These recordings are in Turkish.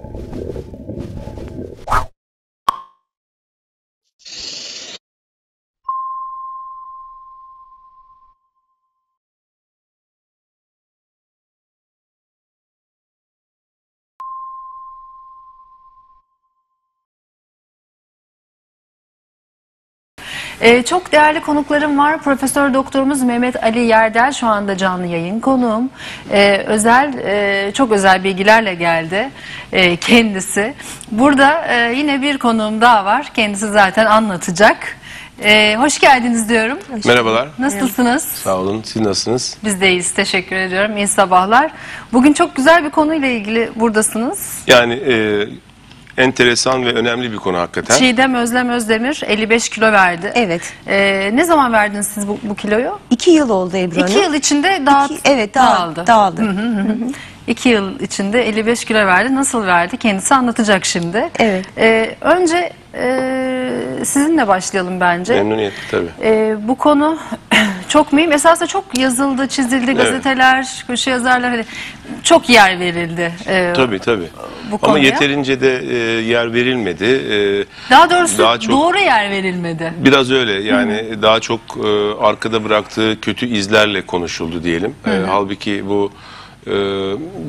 Thank you. Ee, çok değerli konuklarım var. Profesör Doktorumuz Mehmet Ali Yerdel şu anda canlı yayın konuğum. Ee, özel, e, çok özel bilgilerle geldi e, kendisi. Burada e, yine bir konuğum daha var. Kendisi zaten anlatacak. Ee, hoş geldiniz diyorum. Merhabalar. Nasılsınız? Sağ olun. Siz nasılsınız? Biz de iyiyiz. Teşekkür ediyorum. İyi sabahlar. Bugün çok güzel bir konuyla ilgili buradasınız. Yani e, enteresan ve önemli bir konu hakikaten. Çiğdem Özlem Özdemir 55 kilo verdi. Evet. Ee, ne zaman verdiniz siz bu, bu kiloyu? İki yıl oldu Ebru Hanım. İki yıl içinde dağıt, İki- evet dağıldı. dağıldı. dağıldı. İki yıl içinde 55 kilo verdi. Nasıl verdi? Kendisi anlatacak şimdi. Evet. Ee, önce e, sizinle başlayalım bence. Memnuniyetle tabii. Ee, bu konu çok mühim. Esasında çok yazıldı, çizildi. Gazeteler, köşe yazarlar hani çok yer verildi. Ee, Tabii tabii. Bu Ama konuya. yeterince de e, yer verilmedi. E, Daha doğrusu Daha çok- doğru yer verilmedi. biraz öyle yani daha çok e, arkada bıraktığı kötü izlerle konuşuldu diyelim. E, halbuki bu e,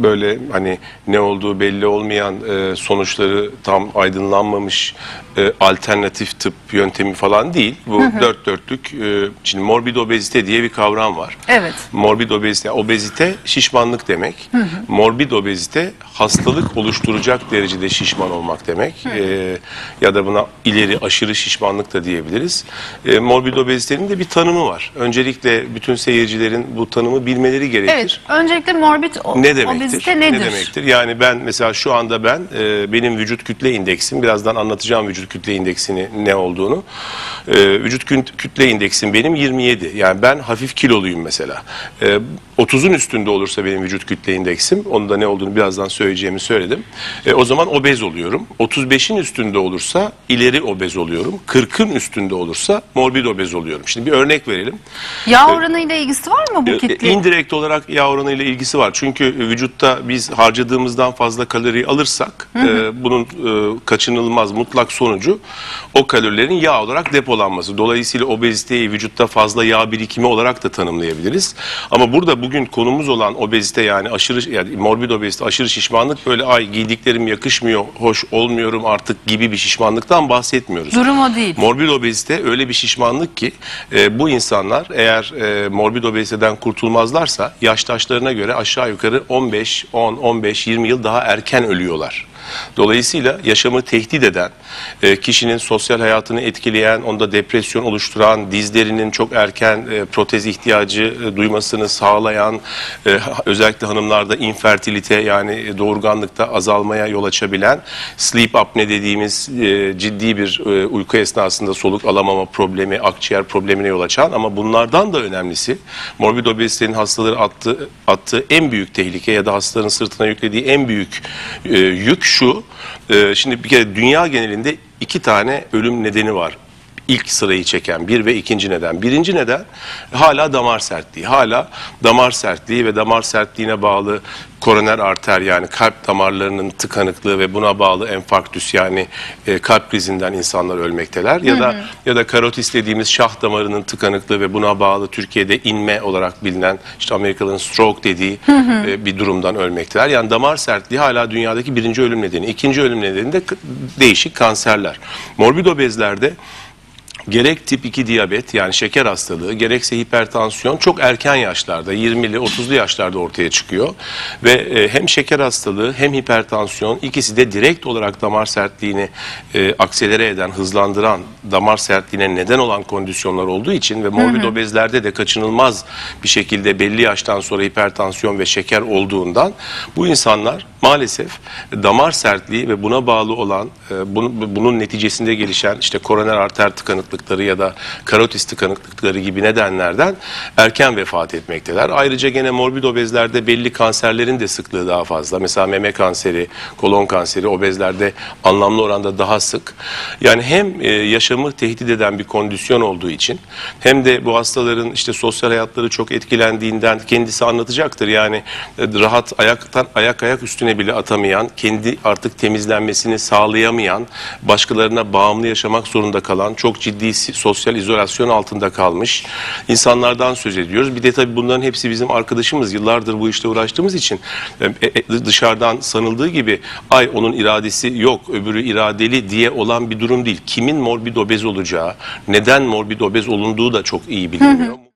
böyle hani ne olduğu belli olmayan e, sonuçları tam aydınlanmamış e, alternatif tıp yöntemi falan değil. Bu dört dörtlük e, şimdi morbid obezite diye bir kavram var. Evet. Morbid obezite, obezite şişmanlık demek. Morbid obezite hastalık oluşturacak derecede şişman olmak demek. Ee, ya da buna ileri aşırı şişmanlık da diyebiliriz. Ee, morbid obezitenin de bir tanımı var. Öncelikle bütün seyircilerin bu tanımı bilmeleri gerekir. Evet. Öncelikle morbid o- Ne demektir? obezite nedir? Ne demektir? Yani ben mesela şu anda ben e, benim vücut kütle indeksim birazdan anlatacağım vücut kütle indeksini ne olduğunu. E, vücut kü- kütle indeksim benim 27. Yani ben hafif kiloluyum mesela. E, 30'un üstünde olursa benim vücut kütle indeksim, onu da ne olduğunu birazdan söyleyeceğimi söyledim. E, o zaman obez oluyorum. 35'in üstünde olursa ileri obez oluyorum. 40'ın üstünde olursa morbid obez oluyorum. Şimdi bir örnek verelim. Yağ oranıyla ilgisi var mı bu E, kitle? İndirekt olarak yağ oranıyla ilgisi var. Çünkü vücutta biz harcadığımızdan fazla kalori alırsak e, bunun e, kaçınılmaz mutlak sonucu o kalorilerin yağ olarak depolanması. Dolayısıyla obeziteyi vücutta fazla yağ birikimi olarak da tanımlayabiliriz. Ama burada bugün konumuz olan obezite yani aşırı yani morbid obezite, aşırı şişmanlık böyle ay giydiklerim yakışmıyor, hoş olmuyorum artık gibi bir şişmanlıktan bahsetmiyoruz. Durum o değil. Morbid obezite öyle bir şişmanlık ki e, bu insanlar eğer e, morbid obeziteden kurtulmazlarsa yaştaşlarına göre aşağı yukarı 15, 10, 15, 20 yıl daha erken ölüyorlar. Dolayısıyla yaşamı tehdit eden, e, kişinin sosyal hayatını etkileyen, onda depresyon oluşturan, dizlerinin çok erken e, protez ihtiyacı e, duymasını sağlayan, e, özellikle hanımlarda infertilite yani doğurganlıkta azalmaya yol açabilen, sleep apne dediğimiz ciddi bir e, uyku esnasında soluk alamama problemi, akciğer problemine yol açan ama bunlardan da önemlisi morbid obezitenin hastaları attığı, attığı en büyük tehlike ya da hastaların sırtına yüklediği en büyük e, yük şu. E, şimdi bir kere dünya genelinde iki tane ölüm nedeni var ilk sırayı çeken bir ve ikinci neden. Birinci neden hala damar sertliği. Hala damar sertliği ve damar sertliğine bağlı koroner arter yani kalp damarlarının tıkanıklığı ve buna bağlı enfarktüs yani e, kalp krizinden insanlar ölmekteler. Ya da ya da karotis dediğimiz şah damarının tıkanıklığı ve buna bağlı Türkiye'de inme olarak bilinen işte Amerikalıların stroke dediği e, bir durumdan ölmekteler. Yani damar sertliği hala dünyadaki birinci ölüm nedeni. İkinci ölüm nedeni de değişik kanserler. Morbid obezlerde gerek tip 2 diyabet yani şeker hastalığı gerekse hipertansiyon çok erken yaşlarda 20'li 30'lu yaşlarda ortaya çıkıyor. Ve e, hem şeker hastalığı hem hipertansiyon ikisi de direkt olarak damar sertliğini e, akselere eden hızlandıran damar sertliğine neden olan kondisyonlar olduğu için ve morbid obezlerde de kaçınılmaz bir şekilde belli yaştan sonra hipertansiyon ve şeker olduğundan bu insanlar maalesef damar sertliği ve buna bağlı olan e, bunu- bunun neticesinde gelişen işte koroner arter tıkanıklıkları ya da karotis tıkanıklıkları gibi nedenlerden erken vefat etmekteler. Ayrıca gene morbid obezlerde belli kanserlerin de sıklığı daha fazla. Mesela meme kanseri, kolon kanseri obezlerde anlamlı oranda daha sık. Yani hem e, yaşamı tehdit eden bir kondisyon olduğu için hem de bu hastaların işte sosyal hayatları çok etkilendiğinden kendisi anlatacaktır. Yani e, rahat ayaktan ayak ayak üstüne bile atamayan, kendi artık temizlenmesini sağlayamayan, başkalarına bağımlı yaşamak zorunda kalan, çok ciddi sosyal izolasyon altında kalmış insanlardan söz ediyoruz. Bir de tabii bunların hepsi bizim arkadaşımız. Yıllardır bu işte uğraştığımız için e, e, dışarıdan sanıldığı gibi ay onun iradesi yok, öbürü iradeli diye olan bir durum değil. Kimin morbid obez olacağı, neden morbid obez olunduğu da çok iyi bilinmiyor.